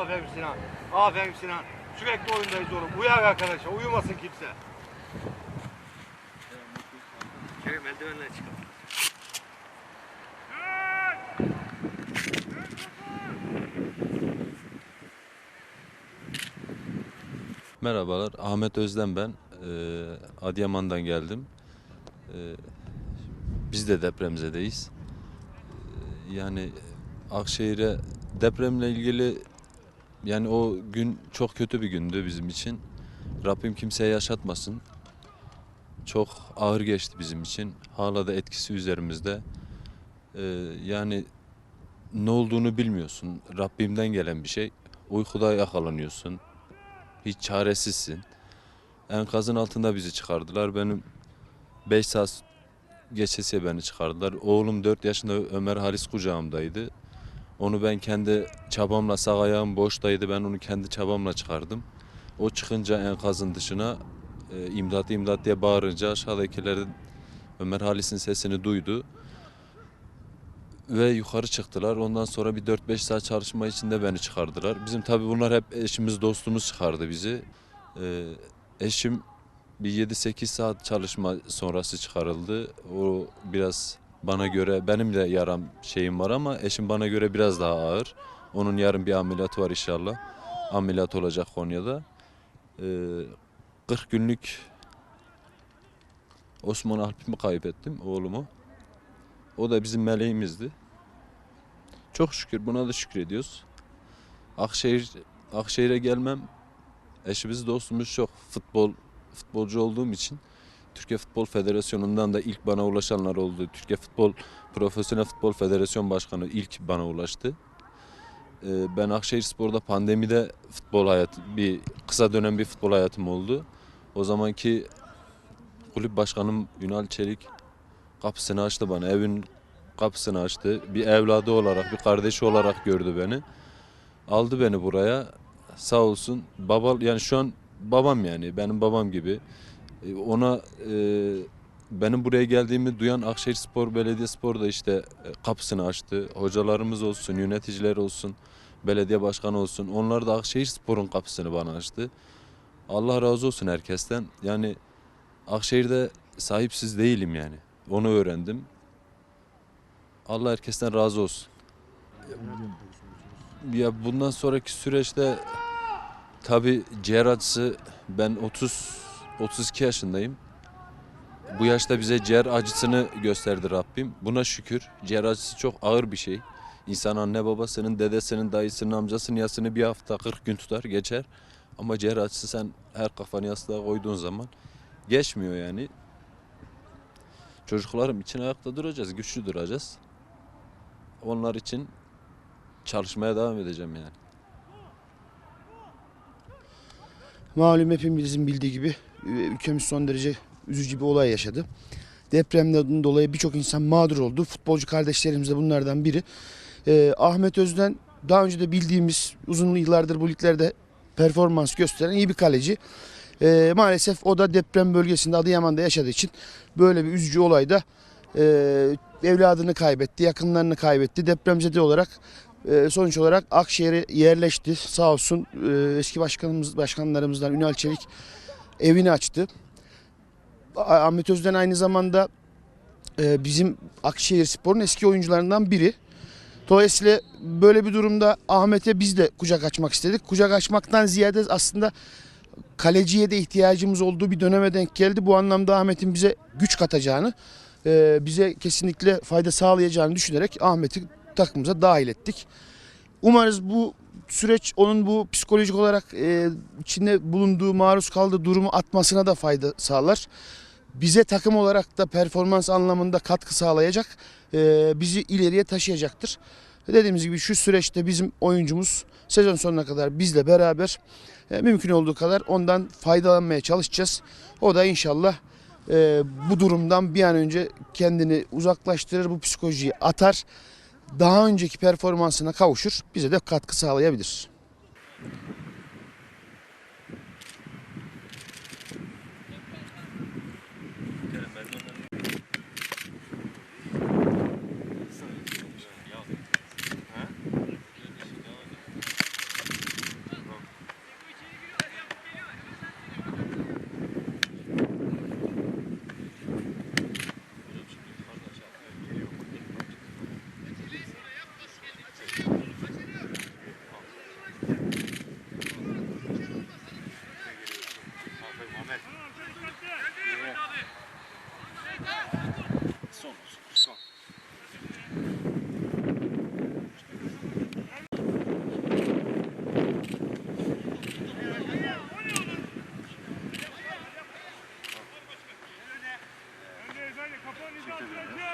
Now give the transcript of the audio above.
Aferin Sinan. Aferin Sinan. Sürekli oyundayız oğlum. Uyan arkadaşlar. Uyumasın kimse. Kerem eldivenle çıkalım. Merhabalar, Ahmet Özden ben. Ee, Adıyaman'dan geldim. Ee, biz de depremzedeyiz. Ee, yani Akşehir'e depremle ilgili yani o gün çok kötü bir gündü bizim için. Rabbim kimseye yaşatmasın. Çok ağır geçti bizim için. Hala da etkisi üzerimizde. Ee, yani ne olduğunu bilmiyorsun. Rabbimden gelen bir şey. Uykuda yakalanıyorsun hiç çaresizsin. Enkazın altında bizi çıkardılar. Benim 5 saat geçesiye beni çıkardılar. Oğlum 4 yaşında Ömer Halis kucağımdaydı. Onu ben kendi çabamla sağ ayağım boştaydı. Ben onu kendi çabamla çıkardım. O çıkınca enkazın dışına e, imdat imdat diye bağırınca aşağıdakiler Ömer Halis'in sesini duydu. Ve yukarı çıktılar. Ondan sonra bir 4-5 saat çalışma içinde beni çıkardılar. Bizim tabii bunlar hep eşimiz dostumuz çıkardı bizi. Ee, eşim bir 7-8 saat çalışma sonrası çıkarıldı. O biraz bana göre benim de yaram şeyim var ama eşim bana göre biraz daha ağır. Onun yarın bir ameliyatı var inşallah. Ameliyat olacak Konya'da. Ee, 40 günlük Osman Alp'imi kaybettim oğlumu. O da bizim meleğimizdi. Çok şükür buna da şükrediyoruz. Akşehir Akşehir'e gelmem eşimiz dostumuz çok futbol futbolcu olduğum için Türkiye Futbol Federasyonu'ndan da ilk bana ulaşanlar oldu. Türkiye Futbol Profesyonel Futbol Federasyon Başkanı ilk bana ulaştı. Ee, Ben Akşehir Spor'da pandemide futbol hayatı bir kısa dönem bir futbol hayatım oldu. O zamanki kulüp başkanım Ünal Çelik kapısını açtı bana. Evin kapısını açtı. Bir evladı olarak, bir kardeşi olarak gördü beni. Aldı beni buraya. Sağ olsun. Baba yani şu an babam yani benim babam gibi. E, Ona e, benim buraya geldiğimi duyan Akşehir Spor Belediyespor da işte e, kapısını açtı. Hocalarımız olsun, yöneticiler olsun, belediye başkanı olsun. Onlar da Akşehir Spor'un kapısını bana açtı. Allah razı olsun herkesten. Yani Akşehir'de sahipsiz değilim yani. Onu öğrendim. Allah herkesten razı olsun. Ya bundan sonraki süreçte tabi ciğer ben 30 32 yaşındayım. Bu yaşta bize ciğer acısını gösterdi Rabbim. Buna şükür. Ciğer acısı çok ağır bir şey. İnsan anne babasının, dedesinin, dayısının, amcasının yasını bir hafta 40 gün tutar geçer. Ama ciğer acısı sen her kafanı yastığa koyduğun zaman geçmiyor yani. Çocuklarım için ayakta duracağız, güçlü duracağız. Onlar için çalışmaya devam edeceğim yani. Malum hepimizin bildiği gibi ülkemiz son derece üzücü bir olay yaşadı. Depremden dolayı birçok insan mağdur oldu. Futbolcu kardeşlerimiz de bunlardan biri. Ee, Ahmet Özden daha önce de bildiğimiz uzun yıllardır bu liglerde performans gösteren iyi bir kaleci. Ee, maalesef o da deprem bölgesinde Adıyaman'da yaşadığı için böyle bir üzücü olayda e, evladını kaybetti, yakınlarını kaybetti. Depremzede olarak e, sonuç olarak Akşehir'e yerleşti. Sağ olsun e, eski başkanımız başkanlarımızdan Ünal Çelik evini açtı. Ahmet Özden aynı zamanda e, bizim Akşehir Spor'un eski oyuncularından biri. Dolayısıyla böyle bir durumda Ahmet'e biz de kucak açmak istedik. Kucak açmaktan ziyade aslında kaleciye de ihtiyacımız olduğu bir döneme denk geldi. Bu anlamda Ahmet'in bize güç katacağını, e, bize kesinlikle fayda sağlayacağını düşünerek Ahmet'i takımımıza dahil ettik. Umarız bu süreç onun bu psikolojik olarak e, içinde bulunduğu, maruz kaldığı durumu atmasına da fayda sağlar. Bize takım olarak da performans anlamında katkı sağlayacak, e, bizi ileriye taşıyacaktır. Dediğimiz gibi şu süreçte bizim oyuncumuz sezon sonuna kadar bizle beraber e, mümkün olduğu kadar ondan faydalanmaya çalışacağız. O da inşallah e, bu durumdan bir an önce kendini uzaklaştırır, bu psikolojiyi atar daha önceki performansına kavuşur, bize de katkı sağlayabilir. Thank you.